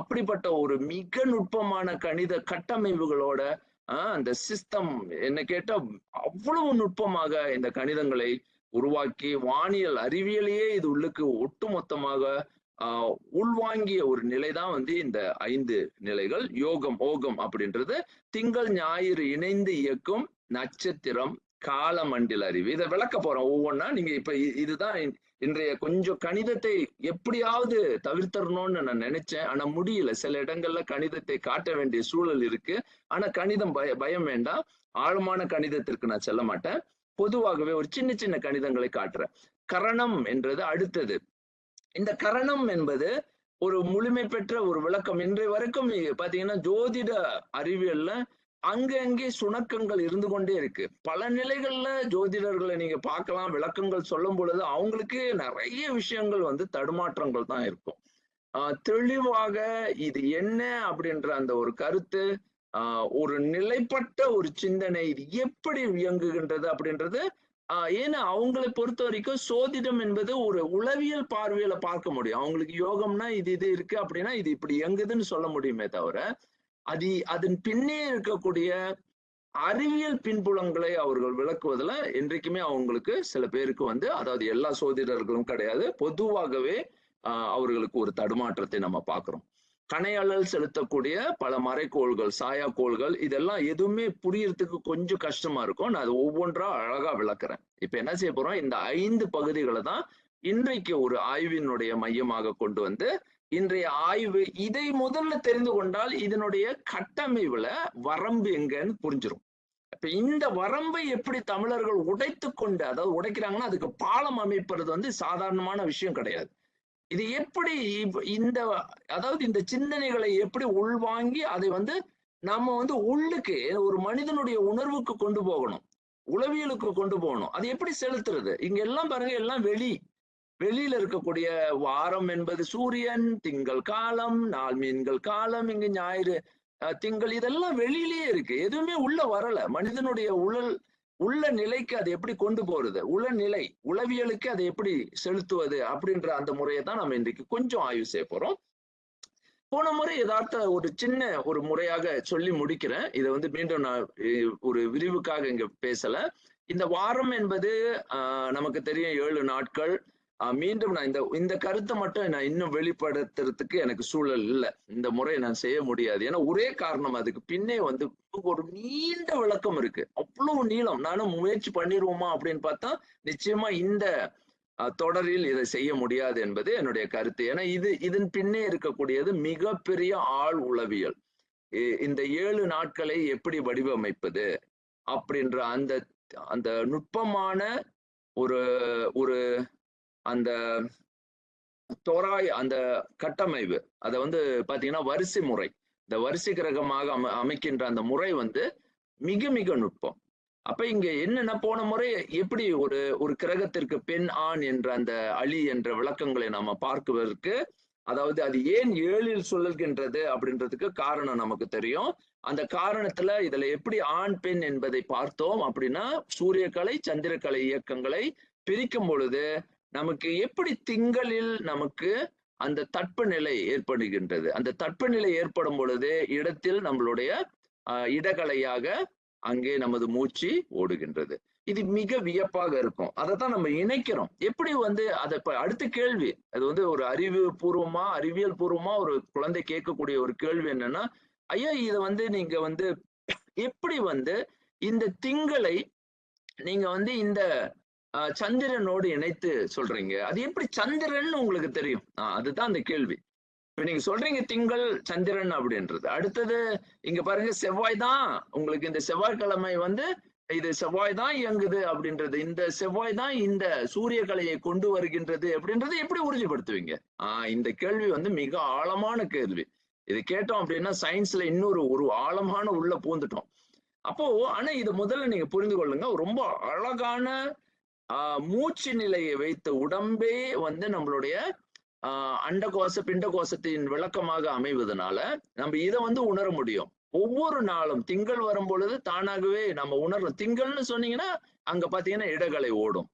அப்படிப்பட்ட ஒரு மிக நுட்பமான கணித கட்டமைப்புகளோட அந்த சிஸ்டம் என்ன கேட்டா அவ்வளவு நுட்பமாக இந்த கணிதங்களை உருவாக்கி வானியல் அறிவியலையே இது உள்ளுக்கு ஒட்டுமொத்தமாக ஆஹ் உள்வாங்கிய ஒரு நிலைதான் வந்து இந்த ஐந்து நிலைகள். யோகம் ஓகம் அப்படின்றது திங்கள் ஞாயிறு இணைந்து இயக்கும் நட்சத்திரம் காலமண்டல அறிவு. இதை விளக்க போறோம் ஒவ்வொன்றா நீங்க இப்ப இதுதான் இன்றைய கொஞ்சம் கணிதத்தை எப்படியாவது தவிர்த்தரணும்னு நான் நினைச்சேன். ஆனா முடியல. சில இடங்கள்ல கணிதத்தை காட்ட வேண்டிய சூழல் இருக்கு. ஆனா கணிதம் பய பயம் வேண்டாம். ஆழமான கணிதத்திற்கு நான் செல்ல மாட்டேன். பொதுவாகவே ஒரு சின்ன சின்ன கணிதங்களை காட்டுறேன். கரணம் என்றது அடுத்தது. இந்த கரணம் என்பது ஒரு முழுமை பெற்ற ஒரு விளக்கம். இன்றைய வரைக்கும் பாத்தீங்கன்னா ஜோதிட அறிவியல்ல அங்கங்கே சுணக்கங்கள் இருந்து கொண்டே இருக்கு. பல நிலைகள்ல ஜோதிடர்களை நீங்க பார்க்கலாம் விளக்கங்கள் சொல்லும் பொழுது அவங்களுக்கு நிறைய விஷயங்கள் வந்து தடுமாற்றங்கள் தான் இருக்கும். தெளிவாக இது என்ன அப்படின்ற அந்த ஒரு கருத்து ஆஹ் ஒரு நிலைப்பட்ட ஒரு சிந்தனை இது எப்படி இயங்குகின்றது அப்படின்றது ஆஹ் ஏன்னா அவங்களை பொறுத்த வரைக்கும் சோதிடம் என்பது ஒரு உளவியல் பார்வையில பார்க்க முடியும். அவங்களுக்கு யோகம்னா இது இது இருக்கு அப்படின்னா இது இப்படி இயங்குதுன்னு சொல்ல முடியுமே தவிர அது அதன் பின்னே இருக்கக்கூடிய அறிவியல் பின்புலங்களை அவர்கள் விளக்குவதுல என்றைக்குமே அவங்களுக்கு சில பேருக்கு வந்து அதாவது எல்லா சோதிடர்களும் கிடையாது பொதுவாகவே அவர்களுக்கு ஒரு தடுமாற்றத்தை நம்ம பார்க்குறோம். கணையழல் செலுத்தக்கூடிய பல மறைக்கோள்கள் சாயாக்கோள்கள் இதெல்லாம் எதுவுமே புரியறதுக்கு கொஞ்சம் கஷ்டமா இருக்கும். நான் அது ஒவ்வொன்றா அழகா விளக்குறேன். இப்ப என்ன செய்ய போறோம்? இந்த ஐந்து பகுதிகளை தான் இன்றைக்கு ஒரு ஆய்வினுடைய மையமாக கொண்டு வந்து இன்றைய ஆய்வு இதை முதல்ல தெரிந்து கொண்டால் இதனுடைய கட்டமைவுல வரம்பு எங்கன்னு புரிஞ்சிடும் இப்ப இந்த வரம்பை எப்படி தமிழர்கள் உடைத்து கொண்டு அதாவது உடைக்கிறாங்கன்னா அதுக்கு பாலம் அமைப்பது வந்து சாதாரணமான விஷயம் கிடையாது. இது எப்படி இந்த அதாவது இந்த சிந்தனைகளை எப்படி உள்வாங்கி அதை வந்து நாம வந்து உள்ளுக்கு ஒரு மனிதனுடைய உணர்வுக்கு கொண்டு போகணும். உளவியலுக்கு கொண்டு போகணும். அது எப்படி செலுத்துறது? இங்க எல்லாம் பாருங்க எல்லாம் வெளி. வெளியில இருக்கக்கூடிய வாரம் என்பது சூரியன் திங்கள் காலம் நாள் மீன்கள் காலம் இங்கு ஞாயிறு திங்கள் இதெல்லாம் வெளியிலேயே இருக்கு. எதுவுமே உள்ள வரல. மனிதனுடைய உழல் உள்ள நிலைக்கு அதை எப்படி கொண்டு போறது? உளநிலை உளவியலுக்கு அதை எப்படி செலுத்துவது? அப்படின்ற அந்த முறையை தான் நம்ம இன்றைக்கு கொஞ்சம் ஆய்வு செய்ய போறோம். போன முறை யதார்த்த ஒரு சின்ன ஒரு முறையாக சொல்லி முடிக்கிறேன். இதை வந்து மீண்டும் நான் ஒரு விரிவுக்காக இங்க பேசல. இந்த வாரம் என்பது ஆஹ், நமக்கு தெரியும் ஏழு நாட்கள். மீண்டும் நான் இந்த இந்த கருத்தை மட்டும் நான் இன்னும் வெளிப்படுத்துறதுக்கு எனக்கு சூழல் இல்லை. இந்த முறை நான் செய்ய முடியாது. ஏன்னா ஒரே காரணம் அதுக்கு. பின்னே வந்து ஒரு நீண்ட விளக்கம் இருக்கு. அவ்வளவு நீளம். நானும் முயற்சி பண்ணிடுவோமா அப்படின்னு பார்த்தா நிச்சயமா இந்த தொடரில் இதை செய்ய முடியாது என்பது என்னுடைய கருத்து. ஏன்னா இது இதன் பின்னே இருக்கக்கூடியது மிகப்பெரிய ஆள் உளவியல். இ- இந்த ஏழு நாட்களை எப்படி வடிவமைப்பது அப்படின்ற அந்த அந்த நுட்பமான ஒரு ஒரு அந்த தோராய் அந்த கட்டமைப்பு அதை வந்து பாத்தீங்கன்னா வரிசை முறை இந்த வரிசை கிரகமாக அமை அமைக்கின்ற அந்த முறை வந்து மிக மிக நுட்பம். அப்ப இங்க என்னென்ன போன முறை எப்படி ஒரு ஒரு கிரகத்திற்கு பெண் ஆண் என்ற அந்த அலி என்ற விளக்கங்களை நாம பார்க்குவதற்கு அதாவது அது ஏன் ஏழில் சொல்லுகின்றது அப்படின்றதுக்கு காரணம் நமக்கு தெரியும். அந்த காரணத்துல இதுல எப்படி ஆண் பெண் என்பதை பார்த்தோம் அப்படின்னா சூரியக்கலை சந்திரக்கலை இயக்கங்களை பிரிக்கும் பொழுது நமக்கு எப்படி திங்களில் நமக்கு அந்த தட்பநிலை ஏற்படுகின்றது? அந்த தட்பநிலை ஏற்படும் பொழுது இடத்தில் நம்மளுடைய இடகலையாக அங்கே நமது மூச்சு ஓடுகின்றது. இது மிக வியப்பாக இருக்கும். அதை தான் நம்ம இணைக்கிறோம். எப்படி வந்து அதை இப்ப அடுத்த கேள்வி அது வந்து ஒரு அறிவு பூர்வமா அறிவியல் பூர்வமா ஒரு குழந்தை கேட்கக்கூடிய ஒரு கேள்வி என்னன்னா ஐயா இதை வந்து நீங்க வந்து எப்படி வந்து இந்த திங்களை நீங்க வந்து இந்த சந்திரனோடு இணைத்து சொல்றீங்க. அது எப்படி சந்திரன் உங்களுக்கு தெரியும்? அதுதான் அந்த கேள்வி. இப்ப நீங்க சொல்றீங்க திங்கள் சந்திரன் அப்படின்றது. அடுத்தது இங்க பாருங்க செவ்வாய் தான். உங்களுக்கு இந்த செவ்வாய்க்கிழமை வந்து இது செவ்வாய் தான் இயங்குது அப்படின்றது. இந்த செவ்வாய் தான் இந்த சூரிய கலையை கொண்டு வருகின்றது அப்படின்றது எப்படி உறுதிப்படுத்துவீங்க? ஆஹ் இந்த கேள்வி வந்து மிக ஆழமான கேள்வி. இது கேட்டோம் அப்படின்னா சயின்ஸ்ல இன்னொரு ஒரு ஆழமான உள்ள பூந்துட்டோம் அப்போ ஆனா இது முதல்ல நீங்க புரிந்து கொள்ளுங்க. ரொம்ப அழகான ஆஹ் மூச்சு நிலையை வைத்த உடம்பே வந்து நம்மளுடைய ஆஹ் அண்டகோச பிண்டகோசத்தின் விளக்கமாக அமைவதனால நம்ம இதை வந்து உணர முடியும். ஒவ்வொரு நாளும் திங்கள் வரும் பொழுது தானாகவே நம்ம உணர்றோம். திங்கள்னு சொன்னீங்கன்னா அங்க பாத்தீங்கன்னா இடகலை ஓடும்.